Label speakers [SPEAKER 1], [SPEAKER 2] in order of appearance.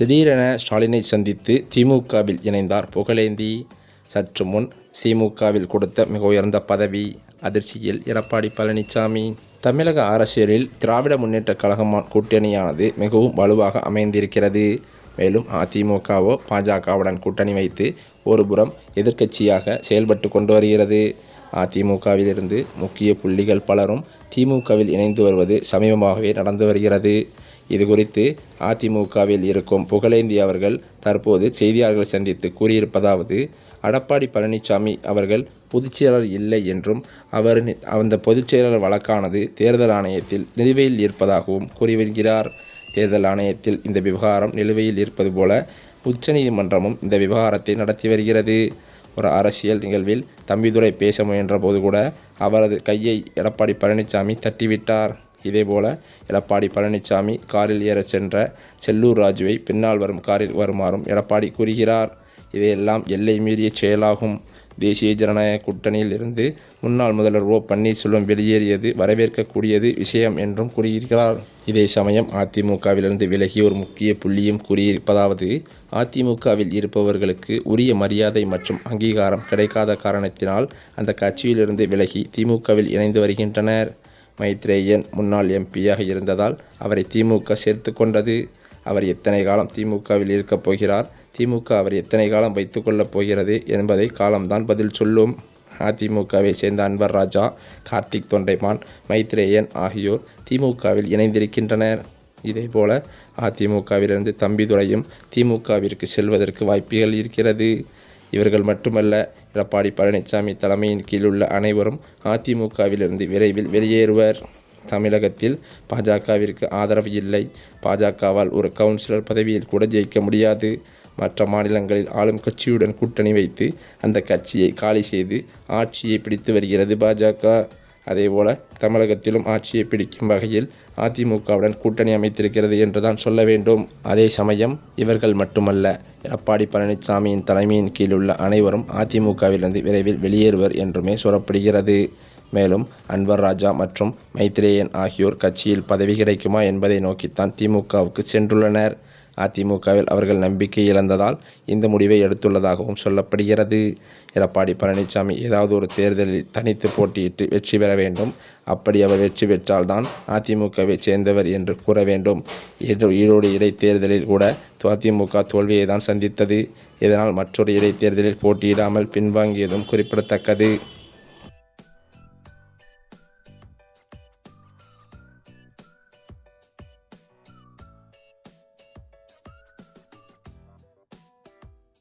[SPEAKER 1] திடீரென ஸ்டாலினை சந்தித்து திமுகவில் இணைந்தார் புகழேந்தி. சற்று முன் திமுகவில் கொடுத்த மிக உயர்ந்த பதவி அதிர்ச்சியில் எடப்பாடி பழனிசாமி தமிழக அரசியலில் திராவிட முன்னேற்றக் கழகம் கூட்டணியானது மிகவும் வலுவாக அமைந்திருக்கிறது. மேலும் அதிமுகவோ பாஜகவுடன் கூட்டணி வைத்து ஒருபுறம் எதிர்க்கட்சியாக செயல்பட்டு கொண்டு வருகிறது. அதிமுகவிலிருந்து முக்கிய புள்ளிகள் பலரும் திமுகவில் இணைந்து வருவது சமீபமாகவே நடந்து வருகிறது. இது குறித்து அதிமுகவில் இருக்கும் புகழேந்தி அவர்கள் தற்போது செய்தியாளர்கள் சந்தித்து கூறியிருப்பதாவது அடப்பாடி பழனிசாமி அவர்கள் பொதுச்செயலாளர் இல்லை என்றும் அவர் அந்த பொதுச்செயலாளர் வழக்கானது தேர்தல் ஆணையத்தில் நிலுவையில் இருப்பதாகவும் கூறி வருகிறார். தேர்தல் ஆணையத்தில் இந்த விவகாரம் நிலுவையில் இருப்பது போல உச்சநீதிமன்றமும் இந்த விவகாரத்தை நடத்தி வருகிறது. ஒரு அரசியல் நிகழ்வில் தம்பிதுரை பேச முயன்ற போது கூட அவரது கையை எடப்பாடி பழனிசாமி தட்டிவிட்டார். இதேபோல எடப்பாடி பழனிசாமி காரில் ஏறச் சென்ற செல்லூர் ராஜுவை பின்னால் வரும் காரில் வருமாறும் எடப்பாடி கூறுகிறார். இதையெல்லாம் எல்லை மீறிய செயலாகும். தேசிய ஜனநாயக கூட்டணியில் இருந்து முன்னாள் முதல்வர் ஓ பன்னீர்செல்வம் வெளியேறியது வரவேற்கக்கூடியது விஷயம் என்றும் கூறியிருக்கிறார் இதே சமயம் அதிமுகவிலிருந்து விலகி ஒரு முக்கிய புள்ளியும் கூறியிருப்பதாவது அதிமுகவில் இருப்பவர்களுக்கு உரிய மரியாதை மற்றும் அங்கீகாரம் கிடைக்காத காரணத்தினால் அந்த கட்சியிலிருந்து விலகி திமுகவில் இணைந்து வருகின்றனர். மைத்ரேயன் முன்னாள் எம்பியாக இருந்ததால் அவரை திமுக சேர்த்து கொண்டது. அவர் எத்தனை காலம் திமுகவில் இருக்கப் போகிறார்? திமுக அவர் எத்தனை காலம் வைத்துக்கொள்ளப் போகிறது என்பதை காலம்தான் பதில் சொல்லும். அதிமுகவை சேர்ந்த அன்வர் ராஜா கார்த்திக் தொண்டைமான் மைத்ரேயன் ஆகியோர் திமுகவில் இணைந்திருக்கின்றனர். இதேபோல அதிமுகவிலிருந்து தம்பிதுரையும் திமுகவிற்கு செல்வதற்கு வாய்ப்புகள் இருக்கிறது. இவர்கள் மட்டுமல்ல எடப்பாடி பழனிசாமி தலைமையின் கீழ் உள்ள அனைவரும் அதிமுகவிலிருந்து விரைவில் வெளியேறுவர். தமிழகத்தில் பாஜகவிற்கு ஆதரவு இல்லை. பாஜகவால் ஒரு கவுன்சிலர் பதவியில் கூட ஜெயிக்க முடியாது. மற்ற மாநிலங்களில் ஆளும் கட்சியுடன் கூட்டணி வைத்து அந்த கட்சியை காலி செய்து ஆட்சியை பிடித்து வருகிறது பாஜக. அதேபோல தமிழகத்திலும் ஆட்சியை பிடிக்கும் வகையில் அதிமுகவுடன் கூட்டணி அமைத்திருக்கிறது என்றுதான் சொல்ல வேண்டும். அதே சமயம் இவர்கள் மட்டுமல்ல. எடப்பாடி பழனிசாமியின் தலைமையின் கீழுள்ள அனைவரும் அதிமுகவிலிருந்து விரைவில் வெளியேறுவர் என்றுமே சொல்லப்படுகிறது. மேலும் அன்வர் ராஜா மற்றும் மைத்ரேயன் ஆகியோர் கட்சியில் பதவி கிடைக்குமா என்பதை நோக்கித்தான் திமுகவுக்கு சென்றுள்ளனர். அதிமுகவில் அவர்கள் நம்பிக்கை இழந்ததால் இந்த முடிவை எடுத்துள்ளதாகவும் சொல்லப்படுகிறது. எடப்பாடி பழனிசாமி ஏதாவது ஒரு தேர்தலில் தனித்து போட்டியிட்டு வெற்றி பெற வேண்டும். அப்படி அவர் வெற்றி பெற்றால்தான் அதிமுகவை சேர்ந்தவர் என்று கூற வேண்டும். ஈரோ- ஈரோடு இடைத்தேர்தலில் கூட அதிமுக தோல்வியை தான் சந்தித்தது. இதனால் மற்றொரு இடைத்தேர்தலில் போட்டியிடாமல் பின்வாங்கியதும் குறிப்பிடத்தக்கது.